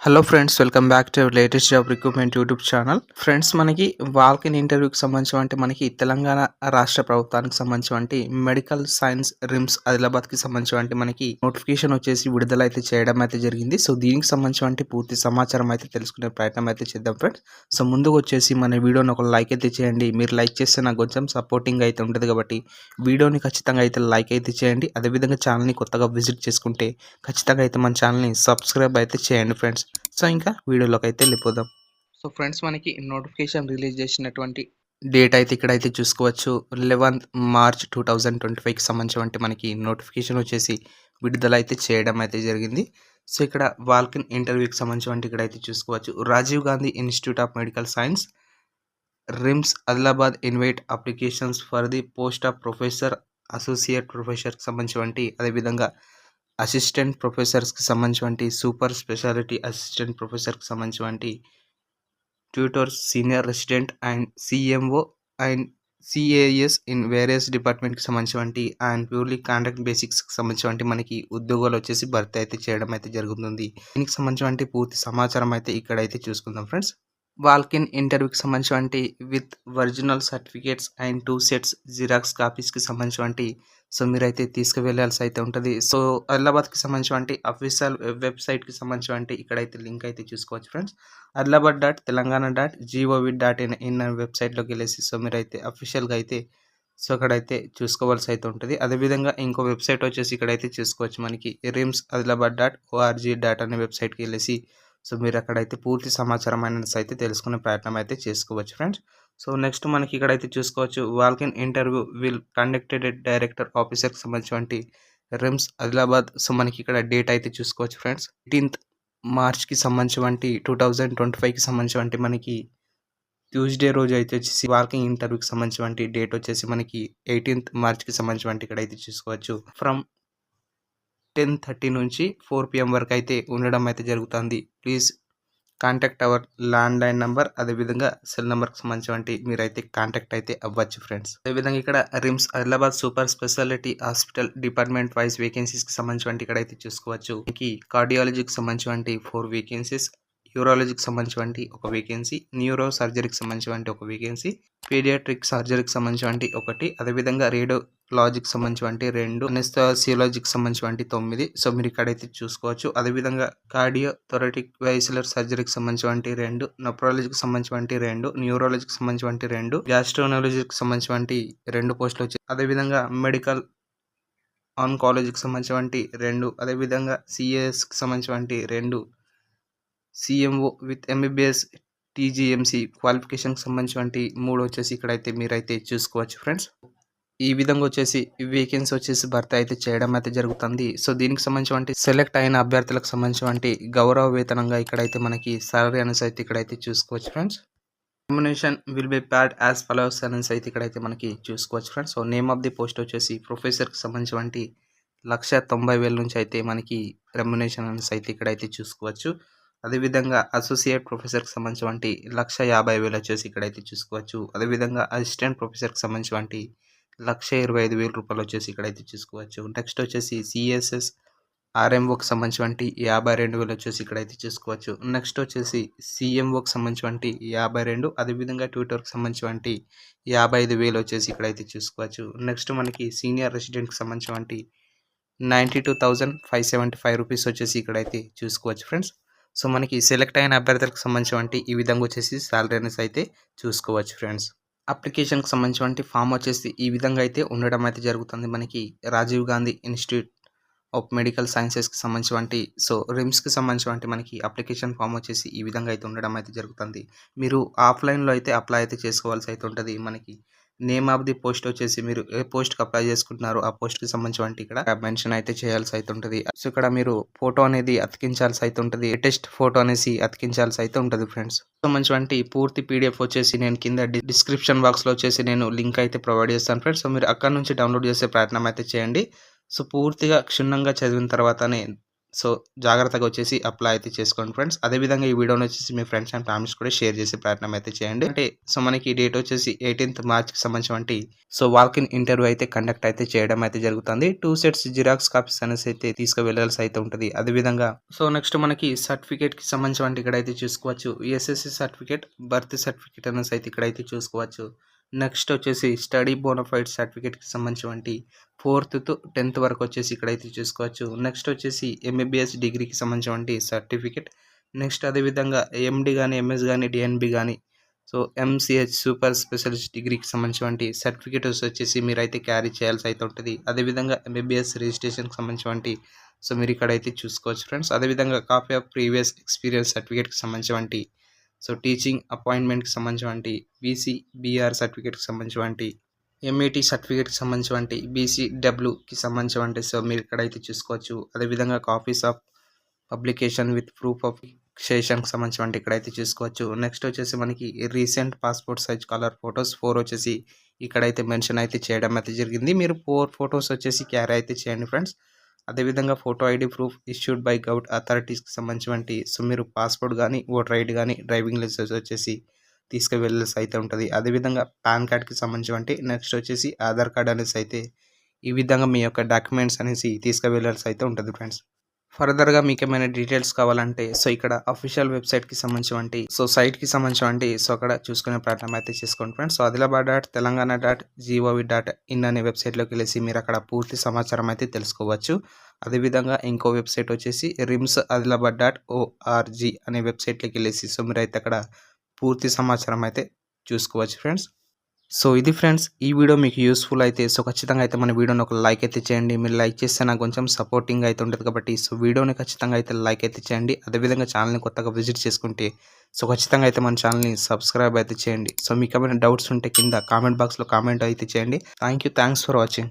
Hello friends welcome back to latest job recruitment YouTube channel friends మనకి walk in ఇంటర్వ్యూకి సంబంధించి మనకి తెలంగాణ రాష్ట్ర ప్రభుత్వానికి సంబంధించి మెడికల్ సైన్స్ రిమ్స్ ఆదిలాబాద్కి సంబంధించి మనకి నోటిఫికేషన్ వచ్చేసి విడుదల అయితే చేయడం అయితే జరిగింది. సో దీనికి సంబంధించి పూర్తి సమాచారం అయితే తెలుసుకునే ప్రయత్నం అయితే చేద్దాం ఫ్రెండ్స్ సో ముందుకు వచ్చేసి మన వీడియోని ఒక లైక్ అయితే చేయండి. మీరు లైక్ చేస్తే నాకు కొంచెం సపోర్టింగ్ అయితే ఉంటుంది కాబట్టి వీడియోని ఖచ్చితంగా అయితే లైక్ అయితే చేయండి. అదేవిధంగా ఛానల్ని కొత్తగా విజిట్ చేసుకుంటే ఖచ్చితంగా అయితే మన ఛానల్ని సబ్స్క్రైబ్ అయితే చేయండి ఫ్రెండ్స్ సో ఇంకా వీడియోలోకి అయితే వెళ్ళిపోదాం. సో ఫ్రెండ్స్ మనకి నోటిఫికేషన్ రిలీజ్ చేసినటువంటి డేట్ అయితే ఇక్కడ అయితే చూసుకోవచ్చు. Eleventh March two thousand twenty ఫైవ్కి సంబంధించి మనకి నోటిఫికేషన్ వచ్చేసి విడుదల అయితే చేయడం అయితే జరిగింది. సో ఇక్కడ వాల్కిన్ ఇంటర్వ్యూకి సంబంధించి ఇక్కడ అయితే చూసుకోవచ్చు. Rajiv Gandhi institute of medical science RIMS Adilabad invite applications for the post of professor associate ప్రొఫెసర్కి సంబంధించి అదేవిధంగా అసిస్టెంట్ ప్రొఫెసర్స్కి సంబంధించినటువంటి సూపర్ స్పెషాలిటీ అసిస్టెంట్ ప్రొఫెసర్కి సంబంధించినటువంటి tutors senior resident and CMO and CAS in various డిపార్ట్మెంట్కి సంబంధించినటువంటి అండ్ ప్యూర్లీ కాంట్రాక్ట్ బేసిక్స్కి సంబంధించినటువంటి మనకి ఉద్యోగాలు వచ్చేసి భర్తీ అయితే చేయడం అయితే జరుగుతుంది. దీనికి సంబంధించినటువంటి పూర్తి సమాచారం అయితే ఇక్కడైతే చూసుకుందాం ఫ్రెండ్స్. వాల్కిన్ ఇంటర్వ్యూకి సంబంధించినటువంటి with original certificates and two sets xerox కాపీస్కి సంబంధించినటువంటి సో మీరైతే తీసుకువెళ్ళాల్సి అయితే ఉంటుంది. సో అదిలాబాద్కి సంబంధించినటువంటి అఫీషియల్ వెబ్సైట్కి సంబంధించినటువంటి ఇక్కడైతే లింక్ అయితే చూసుకోవచ్చు friends. Adilabad dot Telangana dot GOV dot in in వెబ్సైట్లోకి వెళ్ళేసి సో మీరైతే అఫీషియల్గా అయితే సో అక్కడైతే చూసుకోవాల్సి అయితే ఉంటుంది. అదేవిధంగా ఇంకో వెబ్సైట్ వచ్చేసి ఇక్కడైతే చూసుకోవచ్చు మనకి RIMS Adilabad dot ORG dot అనే వెబ్సైట్కి వెళ్ళేసి సో మీరు అక్కడైతే పూర్తి సమాచారం అనేది అయితే తెలుసుకునే ప్రయత్నం అయితే చేసుకోవచ్చు ఫ్రెండ్స్. సో నెక్స్ట్ మనకి ఇక్కడైతే చూసుకోవచ్చు walk in interview will conducted director ఆఫీసర్కి సంబంధించి రిమ్స్ ఆదిలాబాద్ సో మనకి ఇక్కడ డేట్ అయితే చూసుకోవచ్చు ఫ్రెండ్స్. ఎయిటీన్త్ మార్చ్కి సంబంధించి టూ థౌజండ్ ట్వంటీ ఫైవ్కి సంబంధించినటువంటి మనకి ట్యూస్డే రోజు అయితే వచ్చేసి వాల్కింగ్ ఇంటర్వ్యూకి సంబంధించి డేట్ వచ్చేసి మనకి ఎయిటీన్త్ మార్చ్కి సంబంధించి ఇక్కడ అయితే చూసుకోవచ్చు. ఫ్రమ్ టెన్ థర్టీ నుంచి ఫోర్ పిఎం వరకు అయితే ఉండడం అయితే జరుగుతుంది. Please contact our land line number అదేవిధంగా సెల్ నెంబర్కి సంబంధించి మీరైతే కాంటాక్ట్ అయితే అవ్వచ్చు ఫ్రెండ్స్. అదేవిధంగా ఇక్కడ RIMS Adilabad super speciality hospital department wise వేకెన్సీస్కి సంబంధించి ఇక్కడ అయితే చూసుకోవచ్చు. కార్డియాలజీకి సంబంధించి ఫోర్ వేకెన్సీస్ యూరాలజీకి సంబంధించి ఒక వేకెన్సీ న్యూరో సర్జరీకి సంబంధించి ఒక వేకెన్సీ పీడియాట్రిక్ సర్జరీకి సంబంధించి ఒకటి అదేవిధంగా రేడియో లాజిక్ సంబంధించి రెండు అనెస్థియాలజీకి సంబంధించి తొమ్మిది. సో మీరు ఇక్కడైతే చూసుకోవచ్చు. అదేవిధంగా కార్డియో థొరటిక్ వైసులర్ సర్జరీకి సంబంధించి రెండు నొప్రాలజీకి సంబంధించి రెండు న్యూరాలజీకి సంబంధించి రెండు గ్యాస్ట్రోనాలజీకి సంబంధించి రెండు పోస్టులు వచ్చాయి. అదేవిధంగా మెడికల్ ఆన్కాలజీకి సంబంధించి రెండు అదేవిధంగా సిఎస్కి సంబంధించి రెండు. సిఎంఓ విత్ ఎంబీబీఎస్ టీజీఎంసీ క్వాలిఫికేషన్కి సంబంధించి మూడు వచ్చేసి ఇక్కడైతే మీరైతే చూసుకోవచ్చు ఫ్రెండ్స్. ఈ విధంగా వచ్చేసి వేకెన్సీ వచ్చేసి భర్తీ అయితే చేయడం అయితే జరుగుతుంది. సో దీనికి సంబంధించి సెలెక్ట్ అయిన అభ్యర్థులకు సంబంధించి గౌరవ వేతనంగా ఇక్కడైతే మనకి సాలరీ అనేసి అయితే ఇక్కడైతే చూసుకోవచ్చు friends. Nomination will be paid as followers అనేసి అయితే ఇక్కడైతే మనకి చూసుకోవచ్చు friends. So name of the post వచ్చేసి ప్రొఫెసర్కి సంబంధించి లక్ష తొంభై వేల నుంచి అయితే మనకి రెమ్యునేషన్ అనేసి అయితే ఇక్కడైతే చూసుకోవచ్చు. అదేవిధంగా అసోసియేట్ ప్రొఫెసర్కి సంబంధించి లక్ష యాభై వేలు వచ్చేసి ఇక్కడైతే చూసుకోవచ్చు. అదేవిధంగా అసిస్టెంట్ ప్రొఫెసర్కి సంబంధించి లక్ష ఇరవై ఐదు వేల రూపాయలు వచ్చేసి ఇక్కడైతే చూసుకోవచ్చు. నెక్స్ట్ వచ్చేసి సిఎస్ఎస్ ఆర్ఎంఓకి సంబంధించి యాభై రెండు వేలు వచ్చేసి ఇక్కడైతే చూసుకోవచ్చు. నెక్స్ట్ వచ్చేసి సిఎంఓకి సంబంధించి యాభై రెండు అదేవిధంగా ట్విట్టర్కి సంబంధించి యాభై ఐదు వేలు వచ్చేసి ఇక్కడైతే చూసుకోవచ్చు. నెక్స్ట్ మనకి సీనియర్ రెసిడెంట్కి సంబంధించి ninety two thousand five seventy five rupees వచ్చేసి ఇక్కడైతే చూసుకోవచ్చు. ఫ్రెండ్స్ సో మనకి సెలెక్ట్ అయిన అభ్యర్థులకు సంబంధించినటువంటి ఈ విధంగా వచ్చేసి శాలరీ అనేసి అయితే చూసుకోవచ్చు ఫ్రెండ్స్. అప్లికేషన్కి సంబంధించినటువంటి ఫామ్ వచ్చేసి ఈ విధంగా అయితే ఉండడం అయితే జరుగుతుంది. మనకి Rajiv Gandhi institute of medical సైన్సెస్కి సంబంధించినటువంటి సో రిమ్స్కి సంబంధించినటువంటి మనకి అప్లికేషన్ ఫామ్ వచ్చేసి ఈ విధంగా అయితే ఉండడం అయితే జరుగుతుంది. మీరు ఆఫ్లైన్లో అయితే అప్లై అయితే చేసుకోవాల్సి అయితే ఉంటుంది మనకి. నేమ్ ఆఫ్ ది పోస్ట్ వచ్చేసి మీరు ఏ పోస్ట్కి అప్లై చేసుకుంటున్నారో ఆ పోస్ట్కి సంబంధించి ఇక్కడ మెన్షన్ అయితే చేయాల్సి అయితే ఉంటుంది. సో ఇక్కడ మీరు ఫోటో అనేది అతికించాల్సి అయితే ఉంటుంది. లేటెస్ట్ ఫోటో అనేసి అతికించాల్సి అయితే ఉంటుంది ఫ్రెండ్స్ సంబంధించి పూర్తి పీడిఎఫ్ వచ్చేసి నేను కింద డిస్క్రిప్షన్ బాక్స్లో వచ్చేసి నేను లింక్ అయితే ప్రొవైడ్ చేస్తాను ఫ్రెండ్స్ సో మీరు అక్కడ నుంచి డౌన్లోడ్ చేసే ప్రయత్నం అయితే చేయండి. సో పూర్తిగా క్షుణ్ణంగా చదివిన తర్వాతనే సో జాగ్రత్తగా వచ్చేసి అప్లై అయితే చేసుకోండి ఫ్రెండ్స్ అదేవిధంగా ఈ వీడియోని వచ్చేసి మీ ఫ్రెండ్స్ అండ్ ఫ్యామిలీస్ కూడా షేర్ చేసే ప్రయత్నం అయితే చేయండి. అంటే సో మనకి డేట్ వచ్చేసి ఎయిటీన్త్ మార్చ్కి సంబంధించి సో వాకిన్ ఇంటర్వ్యూ అయితే కండక్ట్ అయితే చేయడం అయితే జరుగుతుంది. టూ సెట్స్ జిరాక్స్ కాపీస్ అనేసి అయితే తీసుకువెళ్ళాల్సి అయితే ఉంటుంది. అదేవిధంగా సో నెక్స్ట్ మనకి సర్టిఫికేట్కి సంబంధించి ఇక్కడ అయితే చూసుకోవచ్చు. ఎస్ఎస్సి సర్టిఫికేట్ బర్త్ సర్టిఫికేట్ అనేసి అయితే ఇక్కడ అయితే చూసుకోవచ్చు. నెక్స్ట్ వచ్చేసి స్టడీ బోనఫైడ్ సర్టిఫికేట్కి సంబంధించినటువంటి ఫోర్త్ టు టెన్త్ వరకు వచ్చేసి ఇక్కడైతే చూసుకోవచ్చు. నెక్స్ట్ వచ్చేసి ఎంబీబీఎస్ డిగ్రీకి సంబంధించిన సర్టిఫికేట్. నెక్స్ట్ అదేవిధంగా ఎండి కానీ ఎంఎస్ కానీ డిఎన్బి కానీ సో ఎంసీహెచ్ సూపర్ స్పెషలిస్ట్ డిగ్రీకి సంబంధించిన సర్టిఫికేట్స్ వచ్చేసి మీరైతే క్యారీ చేయాల్సి అయితే ఉంటుంది. అదేవిధంగా ఎంబీబీఎస్ రిజిస్ట్రేషన్కి సంబంధించిన సో మీరు ఇక్కడైతే చూసుకోవచ్చు ఫ్రెండ్స్. అదేవిధంగా కాపీ ఆఫ్ ప్రీవియస్ ఎక్స్పీరియన్స్ సర్టిఫికేట్కి సంబంధించినటువంటి సో టీచింగ్ అపాయింట్మెంట్కి సంబంధించినటువంటి బీసీ బీఆర్ సర్టిఫికేట్కి సంబంధించినటువంటి ఎంఈటీ సర్టిఫికేట్కి సంబంధించినటువంటి బీసీ డబ్ల్యూకి సంబంధించినటువంటి సో మీరు ఇక్కడైతే చూసుకోవచ్చు. అదేవిధంగా copies of publication with proof of సేషన్కి సంబంధించినటువంటి ఇక్కడైతే చూసుకోవచ్చు. నెక్స్ట్ వచ్చేసి మనకి recent passport size colour photos four వచ్చేసి ఇక్కడైతే మెన్షన్ అయితే చేయడం అయితే జరిగింది. మీరు ఫోర్ ఫొటోస్ వచ్చేసి క్యారీ అయితే చేయండి ఫ్రెండ్స్. అదేవిధంగా photo ID proof issued by govt అథారిటీస్కి సంబంధించినటువంటి సో మీరు పాస్పోర్ట్ కానీ ఓటర్ ఐడి కానీ డ్రైవింగ్ లైసెన్స్ వచ్చేసి తీసుకువెళ్ళాల్సి అయితే ఉంటుంది. అదేవిధంగా పాన్ కార్డ్కి సంబంధించినటువంటి నెక్స్ట్ వచ్చేసి ఆధార్ కార్డ్ అనేసి అయితే ఈ విధంగా మీ యొక్క డాక్యుమెంట్స్ అనేసి తీసుకువెళ్ళాల్సి అయితే ఉంటుంది ఫ్రెండ్స్. ఫర్దర్గా మీకు ఏమైనా డీటెయిల్స్ కావాలంటే సో ఇక్కడ అఫీషియల్ వెబ్సైట్కి సంబంధించి సో సైట్కి సంబంధించి సో అక్కడ చూసుకునే ప్రయత్నం అయితే చేసుకోండి friends. So Adilabad dot Telangana dot G O V dot in అనే వెబ్సైట్లోకి వెళ్ళేసి మీరు అక్కడ పూర్తి సమాచారం అయితే తెలుసుకోవచ్చు. అదేవిధంగా ఇంకో వెబ్సైట్ వచ్చేసి రిమ్స్ ఆదిలాబాద్ డాట్ ఓఆర్జీ అనే వెబ్సైట్లోకి వెళ్ళేసి సో మీరు అయితే అక్కడ పూర్తి సమాచారం అయితే చూసుకోవచ్చు ఫ్రెండ్స్. సో ఇది ఫ్రెండ్స్ ఈ వీడియో మీకు యూస్ఫుల్ అయితే సో ఖచ్చితంగా అయితే మన వీడియోని ఒక లైక్ అయితే చేయండి. మీరు లైక్ చేస్తే నాకు కొంచెం సపోర్టింగ్ అయితే ఉంటుంది కాబట్టి సో వీడియోని ఖచ్చితంగా అయితే లైక్ అయితే చేయండి. అదేవిధంగా ఛానల్ని కొత్తగా విజిట్ చేసుకుంటే సో ఖచ్చితంగా అయితే మన ఛానల్ని సబ్స్క్రైబ్ అయితే చేయండి. సో మీకు ఏమైనా డౌట్స్ ఉంటే కింద కామెంట్ బాక్స్లో కామెంట్ అయితే చేయండి. Thank you thanks for watching